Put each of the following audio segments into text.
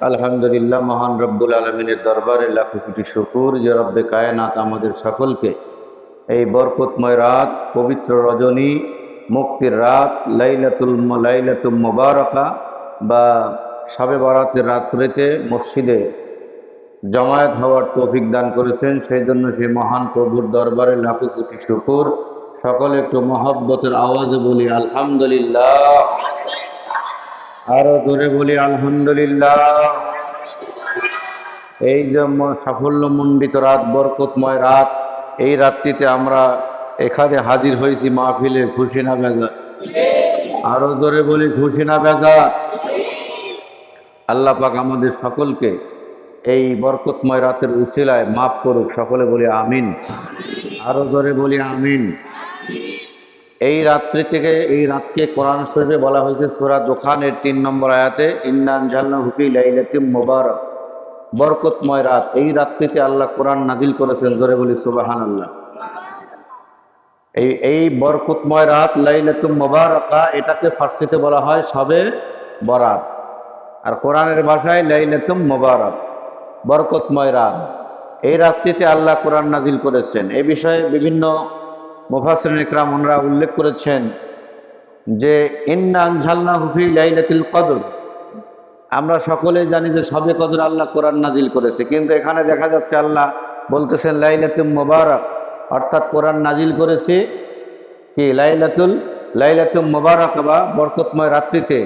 আলহামদুলিল্লাহ, মহান রব্বুল আলমিনের দরবারে লাখো কোটি শুকুর যে রব্বে কায়নাত আমাদের সকলকে। এই বরকতময় রাত, পবিত্র রজনী, মুক্তির রাত, লাইলাতুল লাইলাতুল মোবারকা বা শবে বরাতের রাত্রিতে মসজিদে জমায়েত হওয়ার তৌফিক দান করেছেন। সেই জন্য সেই মহান প্রভুর দরবারে লাখো কোটি শুকুর। সকলে একটু মহব্বতের আওয়াজে বলি, আলহামদুলিল্লাহ। আরও জোরে বলি, আলহামদুলিল্লাহ। এই যে সাফল্যমণ্ডিত রাত, বরকতময় রাত, এই রাত্রিতে আমরা এখানে হাজির হয়েছি মাহফিলে খুশি না বেজা আরও জোরে বলি খুশি না বেজা আল্লাহ পাক আমাদের সকলকে এই বরকতময় রাতের উসিলায় মাফ করুক, সকলে বলি আমিন। আরও জোরে বলি, আমিন। এই রাত্রি থেকে এই রাতকে কোরআন শরীফে বলা হয়েছে, সুরা দোকানের তিন নম্বর আয়াতে ইন্নান জাল্লা হুফি লাইলাতিম মোবারক। বরকতময় রাত। এই রাত্রিতে আল্লাহ কোরআন নাজিল করেছেন, জোরে বলি সুবাহান আল্লাহ এই এই বরকতময় রাত লাইলাতুম মোবারকা, এটাকে ফার্সিতে বলা হয় সবে বরাত। আর কোরআনের ভাষায় লাইলাতুম মোবারক, বরকতময় রাত। এই রাত্রিতে আল্লাহ কোরআন নাজিল করেছেন। এই বিষয়ে বিভিন্ন মুফাসরিন ইকরাম ওনরা উল্লেখ করেছেন যে, ইন্না আনঝালনা হুফি লাইলাতুল কদর। আমরা সকলে জানি যে, সবে কদর আল্লাহ কোরআন নাজিল করেছে। কিন্তু এখানে দেখা যাচ্ছে আল্লাহ বলতেছেন, লাইলাতুল মোবারক। অর্থাৎ কোরআন নাজিল করেছে কি? লাইলাতুল লাইলাতুল মোবারক বা বরকতময় রাত্রিতে।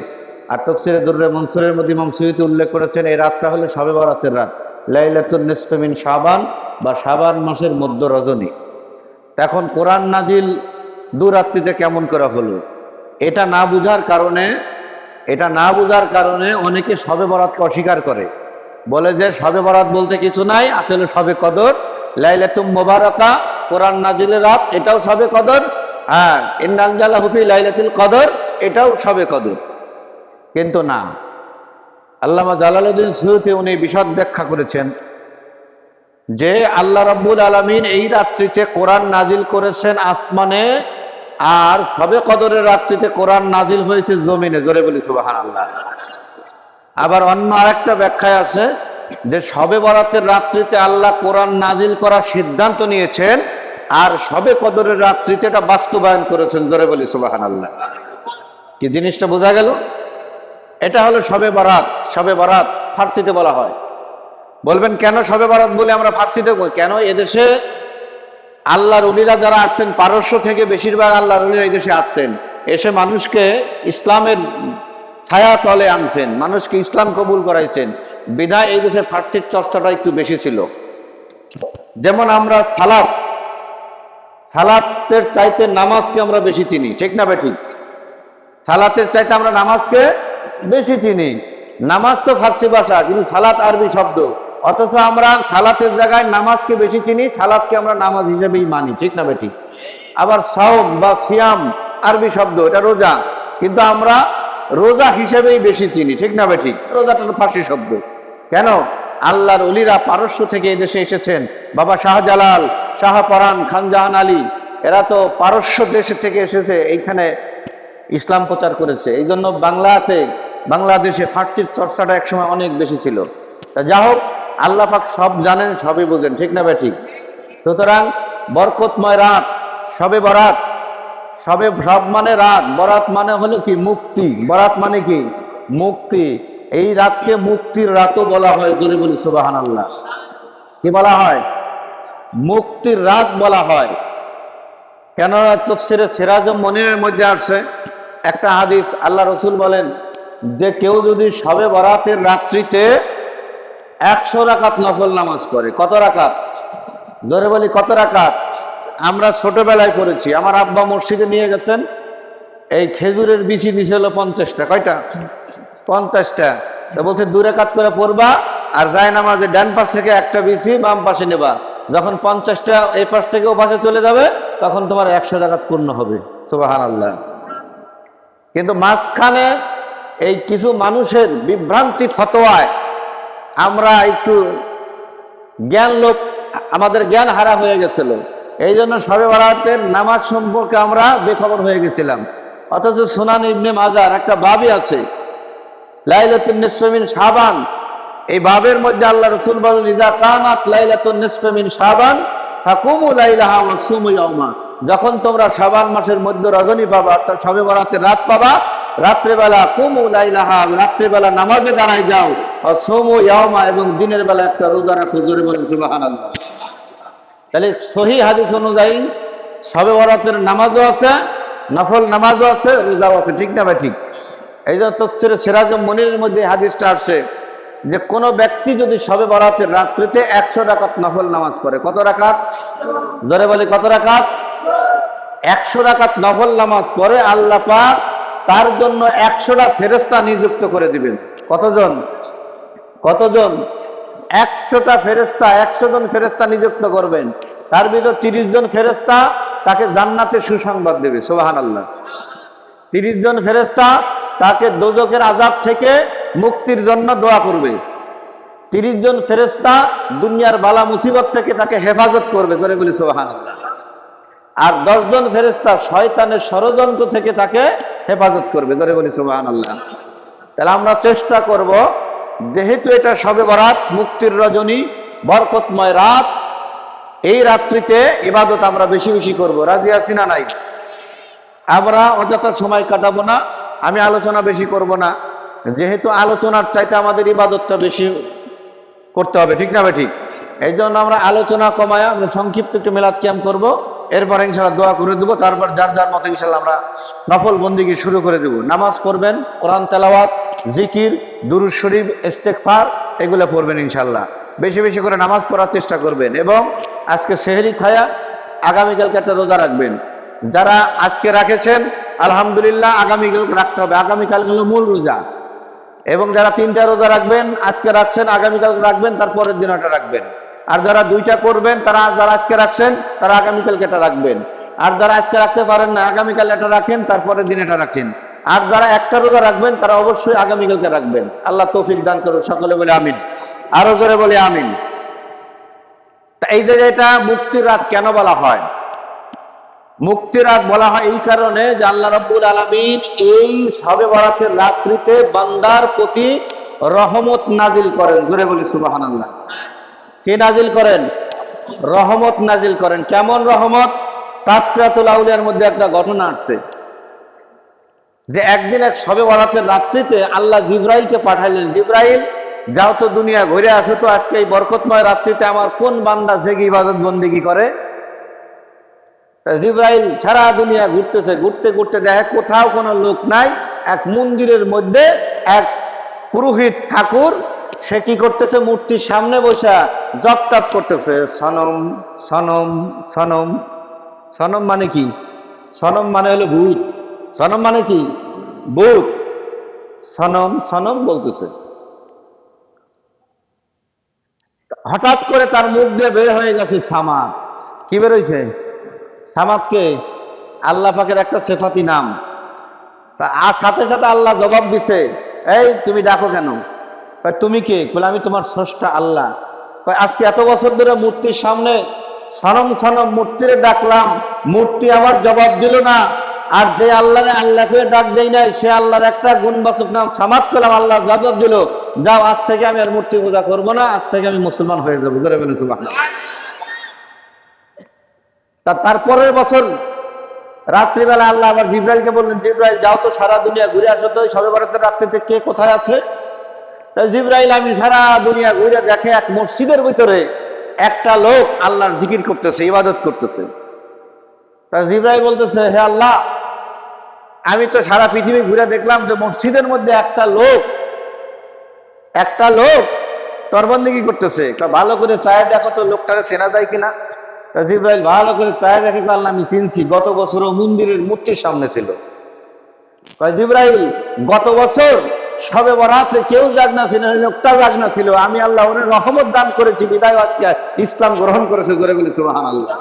আর তফসিরে দুর্রে মনসুরের মধ্যে ইমাম সৈয়দ উল্লেখ করেছেন, এই রাতটা হলো সবে বরাতের রাত। লাইলাতুল নিসফেমিন শাবান বা শাবান মাসের মধ্য রজনী এখন কোরআন নাজিল দু রাত্রিতে কেমন করা হলো? এটা না বুঝার কারণে, এটা না বুঝার কারণে অনেকে সবে বরাতকে অস্বীকার করে। বলে যে সবে বরাত বলতে কিছু নাই, আসলে সবে কদর। লাইলাতুম মোবারকা, কোরআন নাজিলের রাত, এটাও সবে কদর। হ্যাঁ ইন্নানজালা হুফি লাইলাতুল কদর, এটাও সবে কদর। কিন্তু না। আল্লামা জালালউদ্দিন সৈয়দে উনি বিশদ ব্যাখ্যা করেছেন। যে আল্লাহ রাব্বুল আলামিন এই রাত্রিতে কোরআন নাজিল করেছেন আসমানে, আর সবে কদরের রাত্রিতে কোরআন নাজিল হয়েছে জমিনে। জোরে বলি সুবাহান আল্লাহ আবার অন্য আরেকটা ব্যাখ্যায় আছে যে, সবে বরাতের রাত্রিতে আল্লাহ কোরআন নাজিল করার সিদ্ধান্ত নিয়েছেন, আর সবে কদরের রাত্রিতে এটা বাস্তবায়ন করেছেন। জোরে বলি সুবাহান আল্লাহ কি জিনিসটা বোঝা গেল? এটা হলো সবে বরাত। সবে বরাত, ফার্সিতে বলা হয়। বলবেন, কেন সবে বরাত বলে আমরা ফার্সিতে কেন? এদেশে আল্লাহর উলিরা যারা আসছেন, পারস্য থেকে বেশিরভাগ আল্লাহর উলিরা এই দেশে আসছেন। এসে মানুষকে ইসলামের ছায়া তলে আনছেন, মানুষকে ইসলাম কবুল করাইছেন। বিধায় এই দেশে ফার্সির চর্চাটা একটু বেশি ছিল। যেমন আমরা সালাত, সালাতের চাইতে নামাজকে আমরা বেশি চিনি, ঠিক না বেঠিক? সালাতের চাইতে আমরা নামাজকে বেশি চিনি। নামাজ তো ফার্সি ভাষা, কিন্তু সালাত আরবি শব্দ। অথচ আমরা সালাতের জায়গায় নামাজকে বেশি চিনি, সালাতকে আমরা নামাজ হিসেবেই মানি, ঠিক না বেটি? আবার সাওম বা সিয়াম, আরবি শব্দ, এটা রোজা, কিন্তু আমরা রোজা হিসেবেই বেশি চিনি, ঠিক না বেটি? রোজাটা ফার্সি শব্দ। কেন? আল্লাহর অলিরা পারস্য থেকে এদেশে এসেছেন। বাবা শাহজালাল শাহপরান খানজাহান আলী, এরা তো পারস্য দেশের থেকে এসেছে, এইখানে ইসলাম প্রচার করেছে। এই জন্য বাংলাতে, বাংলাদেশে ফার্সির চর্চাটা একসময় অনেক বেশি ছিল। তা যা হোক আল্লাহ পাক সব জানেন, সবই বুঝেন, ঠিক না ঠিক। সুতরাং বরকতময় রাত, সবে বরাত, সবে সব মানে রাত। বরাত মানে হলো কি? মুক্তি। বরাত মানে কি? মুক্তি। এই রাতকে মুক্তির রাতও বলা হয়, জোরে বলি সুবাহান আল্লাহ কি বলা হয়? মুক্তির রাত বলা হয়। কেন তফসিরে সিরাজ মনিরের মধ্যে আসছে একটা হাদিস, আল্লাহ রসুল বলেন, যে কেউ যদি সবে বরাতের রাত্রিতে একশো রাকাত নফল নামাজ পড়ে। কত রাকাত? জোরে বলি, কত রাকাত? আমরা ছোটবেলায় পড়েছি। আমার আব্বা মসজিদে নিয়ে গেছেন। এই খেজুরের বিচি নিচে হলো পঞ্চাশটা। কয়টা? পঞ্চাশটা। তো বলছে, দু রেখাত করে পড়বা আর যায় নামাজে ডান পাশ থেকে একটা বিচি, বাম পাশে নেবা। যখন পঞ্চাশটা এই পাশ থেকে ও পাশে চলে যাবে, তখন তোমার একশো রাকাত পূর্ণ হবে। সুবাহান আল্লাহ কিন্তু মাঝখানে এই কিছু মানুষের বিভ্রান্তি, ফতোয়ায় আমরা একটু জ্ঞান লোক আমাদের জ্ঞান হারা হয়ে গেছিল। এই জন্য সবে বরাতের নামাজ সম্পর্কে আমরা বেখবর হয়ে গেছিলাম। অথচ সোনান ইবনে মাজার একটা বাবি আছে, লাইলাতুন সাবান এই বাবের মধ্যে আল্লাহ রসুল বলেন, ইদা কানাত লাইলাতুন নিসফে মিন শাবান, ফাকুমু লাইলাহা ওয়া সুমু ইয়াওমা যখন তোমরা সাবান মাসের মধ্যে রজনী পাবা অর্থাৎ সবে বরাতের রাত পাবা রাত্রেবেলা কুমু লাইলাহা, রাত্রেবেলা নামাজে দাঁড়ায় যাও। সোমু, ইয়াওমা এবং দিনের বেলা একটা রোজা রাখো, জোরে বলেন সুবহানাল্লাহ। তাহলে সহি হাদিস অনুযায়ী সবে বরাতের নামাজও আছে, নফল নামাজও আছে, রোজাও আছে, ঠিক না ভাই ঠিক? এই জন্য তফসিরে সিরাজ মনিরের মধ্যে হাদিসটা আসছে যে কোনো ব্যক্তি যদি সবে বরাতের রাত্রিতে একশো রাকাত নফল নামাজ পড়ে, কত রাকাত? জোরে বলে কত রাকাত? একশো রাকাত নফল নামাজ পড়ে, আল্লাহ পাক তার জন্য একশোটা ফেরেস্তা নিযুক্ত করে দিবেন। কতজন? কতজন? একশোটা ফেরেস্তা একশো জন ফেরেস্তা নিযুক্ত করবেন। তার ভিতর তিরিশ জন ফেরেস্তা তাকে জান্নাতে সুসংবাদ দেবে সোবাহান আল্লাহ তিরিশ জন ফেরেস্তা তাকে দোজকের আজাব থেকে মুক্তির জন্য দোয়া করবে। তিরিশ জন ফেরেস্তা দুনিয়ার বালা মুসিবত থেকে তাকে হেফাজত করবে ধরে বলি আল্লাহ আর দশজন ফেরেস্তা শয়তানের ষড়যন্ত্র থেকে তাকে হেফাজত করবে। ধরে বলি সোবাহান আল্লাহ তাহলে আমরা চেষ্টা করব, যেহেতু এটা সবে বরাত, মুক্তির রজনী, বরকতময় রাত, এই রাত্রিতে ইবাদত আমরা বেশি বেশি করব। রাজি আছি না নাই? আমরা অযথা সময় কাটাবো না, আমি আলোচনা বেশি করব না। যেহেতু আলোচনার চাইতে আমাদের ইবাদতটা বেশি করতে হবে, ঠিক না ভাই ঠিক? এই জন্য আমরা আলোচনা কমায়, আমরা সংক্ষিপ্ত একটু মেলাদ ক্যাম্প করব। এরপর ইনশাল্লাহ দোয়া করে দেবো, তারপর যার যার মতো ইনশাল্লাহ আমরা নফল বন্দিগি শুরু করে দেবো। নামাজ পড়বেন, কোরআন তেলাওয়াত, জিকির, দুরুদ শরীফ ইস্তেকফার এগুলো পড়বেন ইনশাল্লাহ বেশি বেশি করে নামাজ পড়ার চেষ্টা করবেন এবং আজকে সেহেরি খায়া আগামীকালকে একটা রোজা রাখবেন। যারা আজকে রাখেছেন, আলহামদুলিল্লাহ আগামীকালকে রাখতে হবে। আগামীকাল হলো মূল রোজা। এবং যারা তিনটা রোজা রাখবেন, আজকে রাখছেন আগামীকাল রাখবেন, তার পরের দিন ওটা রাখবেন। আর যারা দুইটা করবেন, তারা যারা আজকে রাখছেন, তারা আগামীকালকে এটা রাখবেন। আর যারা আজকে রাখতে পারেন না, আগামীকাল এটা রাখেন, তারপরের দিন এটা রাখেন। আর যারা একটা রোজা রাখবেন, তারা অবশ্যই আগামীকালকে রাখবেন। আল্লাহ তৌফিক দান করুন সকলে বলে আমিন। আরও জোরে বলে আমিন। এই জায়গাটা মুক্তির রাত কেন বলা হয়? মুক্তির রাত বলা হয় এই কারণে যে আল্লাহ রাব্বুল আলামিন এই সবে বরাতের রাত্রিতে বান্দার প্রতি রহমত নাজিল করেন। জোরে বলি সুবহানাল্লাহ। কে নাজিল করেন? রহমত নাজিল করেন। কেমন রহমত? তাসক্রাতুল আউলিয়ার মধ্যে একটা ঘটনা আসছে। যে একদিন এক সবে বরাতের রাত্রিতে আল্লাহ জিব্রাইলকে পাঠাইলেন। জিব্রাইল, যাও তো দুনিয়া ঘুরে আসো তো আজকে এই বরকতময় রাত্রিতে আমার কোন বান্দা জেগে ইবাদত বন্দিগি করে? জিব্রাইল সারা দুনিয়া ঘুরতেছে। ঘুরতে ঘুরতে দেখে কোথাও কোনো লোক নাই। এক মন্দিরের মধ্যে এক পুরোহিত ঠাকুর সে কি করতেছে? মূর্তির সামনে বসা জপ টপ করতেছে। সনম সনম সনম সনম মানে কি? সনম মানে হলো ভূত। সনম মানে কি? ভূত সনম সনম বলতেছে। হঠাৎ করে তার মুখ দিয়ে বের হয়ে গেছে সামাদ। কি বেরোইছে সামাদকে আল্লাহ পাকের একটা সেফাতি নাম। আর সাথে সাথে আল্লাহ জবাব দিছে, এই তুমি ডাকো কেন? তুমি কে? বলে, আমি তোমার স্রষ্টা আল্লাহ। আজকে এত বছর ধরে মূর্তির সামনে সনম সনম মূর্তিরে ডাকলাম। মূর্তি আমার জবাব দিল না। আর যে আল্লাহ আল্লাহকে ডাক দেই নাই, সে আল্লাহর একটা গুণবাচক নাম সামাত পেলাম আল্লাহ জবাব দিল। যাও, আজ থেকে আমি আর মূর্তি পূজা করব না, আজ থেকে আমি মুসলমান হয়ে যাব। করে বলে। তা তারপরের বছর রাত্রিবেলা আল্লাহ আবার জিব্রাইলকে বললেন, জিব্রাইল, যাও তো সারা দুনিয়া ঘুরে আসো তো সবে রাত্রিতে কে কোথায় আছে? জিব্রাইল আমি সারা দুনিয়া ঘুরে দেখে এক মসজিদের ভিতরে একটা লোক আল্লাহর জিকির করতেছে, ইবাদত করতেছে। জিব্রাইল বলতেছে, হে আল্লাহ, আমি তো সারা পৃথিবী ঘুরে দেখলাম যে মসজিদের মধ্যে একটা লোক একটা লোক তরবন্দিগি করতেছে? ভালো করে চায় দেখো তো লোকটারে চেনা যায় কিনা? জিব্রাইল ভালো করে চায় দেখে আল্লাহ, আমি চিনছি, গত বছরও মন্দিরের মূর্তির সামনে ছিল। জিব্রাইল, গত বছর সবে বরাতে কেউ জাগনা ছিল লোকটা জাগনা ছিল। আমি আল্লাহ ওরে রহমত দান করেছি, বিদায় আজকে ইসলাম গ্রহণ করেছে করে বলি সুবাহান আল্লাহ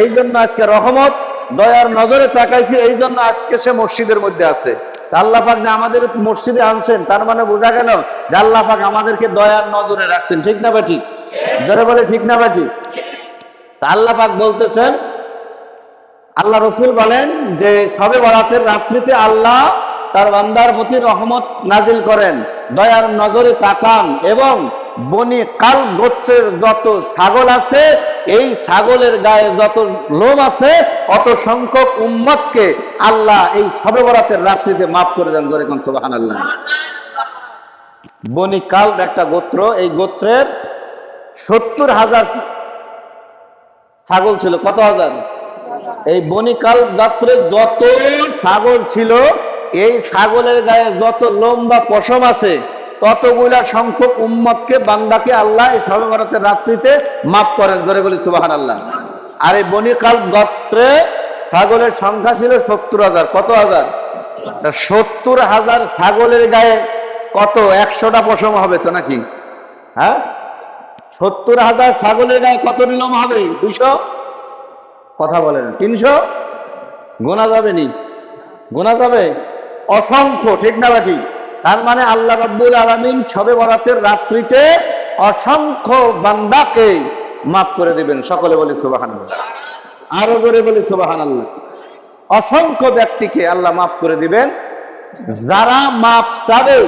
এই জন্য আজকে রহমত, দয়ার নজরে তাকাইছি, এই জন্য আজকে সে মসজিদের মধ্যে আছে। তা আল্লাহ পাক যে আমাদের মসজিদে আনছেন, তার মানে বোঝা গেল যে আল্লাহ পাক আমাদেরকে দয়ার নজরে রাখছেন। ঠিক না বা ঠিক? যারা বলে, ঠিক না বা ঠিক? তা আল্লাহ পাক বলতেছেন, আল্লাহ রসুল বলেন যে সবে বরাতের রাত্রিতে আল্লাহ তার বান্দার প্রতি রহমত নাজিল করেন। দয়ার নজরে তাকান এবং বনি কাল গোত্রের যত ছাগল আছে, এই ছাগলের গায়ে যত লোম আছে, অত সংখ্যক উম্মতকে আল্লাহ এই সবে বরাতের রাত্রিতে মাফ করে দেন জোরে কোন সুবাহান আল্লাহ বনি কাল একটা গোত্র, এই গোত্রের সত্তর হাজার ছাগল ছিল। কত হাজার? এই বনিকাল গাত্রে যত ছাগল ছিল এই ছাগলের গায়ে যত লোম বা পশম আছে, ততগুলা সংখ্যক উম্মতকে, বান্দাকে আল্লাহ এই সবে বরাতের রাত্রিতে মাফ করেন, জোরে বলি সুবাহান আল্লাহ আর এই বনিকাল গোত্রে ছাগলের সংখ্যা ছিল সত্তর হাজার। কত হাজার? সত্তর হাজার ছাগলের গায়ে কত? একশোটা পশম হবে তো নাকি? হ্যাঁ? সত্তর হাজার ছাগলের গায়ে কত নিলম হবে? দুইশো? কথা বলে না। তিনশো? গোনা যাবে নি? গোনা যাবে? অসংখ্য, ঠিক না বাকি তার মানে আল্লাহ রাব্বুল আলামিন ছবে বরাতের রাত্রিতে অসংখ্য বান্দাকে মাফ করে দিবেন। সকলে বলি সুবাহান আরও জোরে বলি সুবাহান আল্লাহ অসংখ্য ব্যক্তিকে আল্লাহ মাফ করে দিবেন। যারা মাপ চাবে,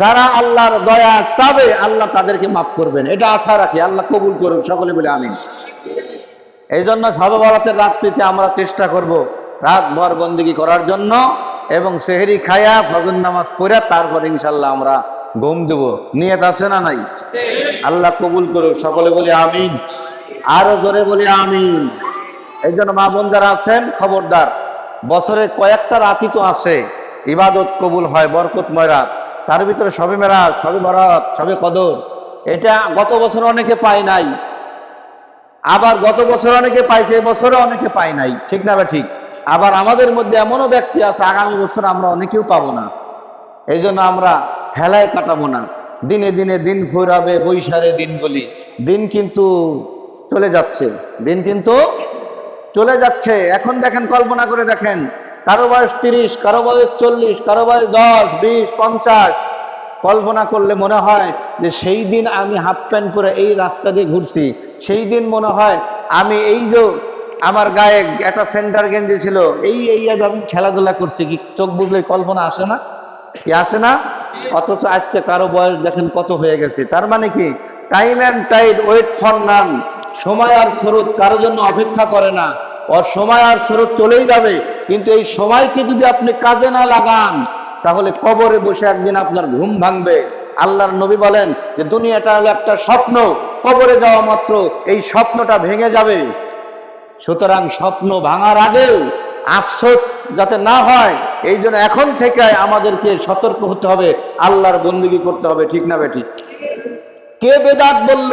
যারা আল্লাহর দয়া চাবে, আল্লাহ তাদেরকে মাফ করবেন। এটা আশা রাখি। আল্লাহ কবুল করুন। সকলে বলে আমিন। এই জন্য সর্বভারতের রাত্রিতে আমরা চেষ্টা করব রাত ভর বন্দিগি করার জন্য। এবং সেহেরি খায়া ফজর নামাজ পড়ে, তারপর ইনশাল্লাহ আমরা ঘুম দেব। নিয়ত আছে না নাই? আল্লাহ কবুল করুক, সকলে বলি আমিন। আরও জোরে বলি আমিন। এই জন্য মা বোন যারা আছেন, খবরদার, বছরে কয়েকটা রাতি তো আছে, ইবাদত কবুল হয়, বরকতময় রাত। তার ভিতরে সবে মেরাজ, সবে বরাত সবে কদর, এটা গত বছর অনেকে পায় নাই। আবার গত বছর অনেকে পাইছে এবছরে অনেকে পায় নাই। ঠিক না বা ঠিক? আবার আমাদের মধ্যে এমনও ব্যক্তি আছে, আগামী বছর আমরা অনেকেও পাবো না। এই জন্য আমরা হেলায় কাটাবো না। দিনে দিনে দিন ফুরাবে বৈশারে দিন বলি, দিন কিন্তু চলে যাচ্ছে, দিন কিন্তু চলে যাচ্ছে। এখন দেখেন, কল্পনা করে দেখেন, কারও বয়স তিরিশ, কারও বয়স চল্লিশ, কারও বয়স দশ, বিশ, পঞ্চাশ। কল্পনা করলে মনে হয় যে সেই দিন আমি হাফ প্যান্ট পরে এই রাস্তা দিয়ে ঘুরছি, সেই দিন মনে হয় আমি এই যে আমার গায়ে একটা সেন্টার গেঞ্জি ছিল। এই এই আমি খেলাধুলা করছি কি? চোখ বুঝলে কল্পনা আসে না? কি আসে না? অথচ আজকে কারও বয়স দেখেন কত হয়ে গেছে। তার মানে কি? Time and tide wait for none সময় আর স্রোত কারও জন্য অপেক্ষা করে না। ওর সময় আর স্রোত চলেই যাবে। কিন্তু এই সময়কে যদি আপনি কাজে না লাগান, তাহলে কবরে বসে একদিন আপনার ঘুম ভাঙবে। আল্লাহর নবী বলেন যে, দুনিয়াটা হলো একটা স্বপ্ন। কবরে যাওয়া মাত্র এই স্বপ্নটা ভেঙে যাবে। সুতরাং স্বপ্ন ভাঙার আগেও আফসোস যাতে না হয়, এই জন্য এখন থেকে আমাদেরকে সতর্ক হতে হবে, আল্লাহর বন্দিগি করতে হবে, ঠিক না বেঠিক? কে বেদাত বলল,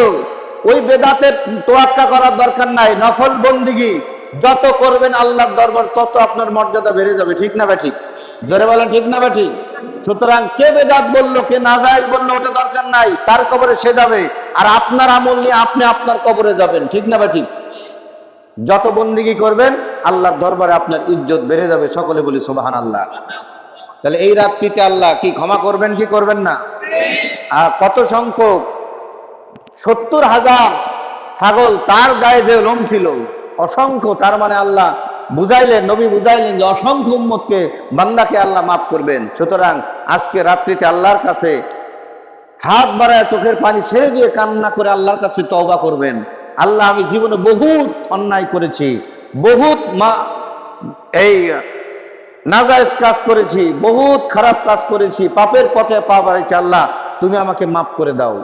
ওই বেদাতের তোয়াক্কা করার দরকার নাই, নফল বন্দিগি, যত করবেন আল্লাহর দরবার, তত আপনার মর্যাদা বেড়ে যাবে, ঠিক না বেঠিক? জোরে বলেন, ঠিক না বেঠিক? সুতরাং কে বেদাত বলল, কে না যায় বলল, ওটা দরকার নাই, তার কবরে সে যাবে, আর আপনার আমল নিয়ে আপনি আপনার কবরে যাবেন, ঠিক না বেঠিক? যত বন্দিগি করবেন, আল্লাহর দরবারে আপনার ইজ্জত বেড়ে যাবে, সকলে বলি সুবাহান আল্লাহ তাহলে এই রাত্রিতে আল্লাহ কি ক্ষমা করবেন, কি করবেন না? আর কত সংখ্যক, সত্তর হাজার ছাগল তার গায়ে যে লোম ছিল, অসংখ্য, তার মানে আল্লাহ বুঝাইলেন, নবী বুঝাইলেন যে অসংখ্য উম্মতকে বান্দাকে আল্লাহ মাফ করবেন। সুতরাং আজকে রাত্রিতে আল্লাহর কাছে হাত বাড়ায় চোখের পানি ছেড়ে দিয়ে কান্না করে আল্লাহর কাছে তওবা করবেন। আল্লাহ আমি জীবনে বহুত অন্যায় করেছি, বহুত মা এই নাজায়জ কাজ করেছি, বহুত খারাপ কাজ করেছি, পাপের পথে পা বাড়াইছি, আল্লাহ, তুমি আমাকে মাফ করে দাও।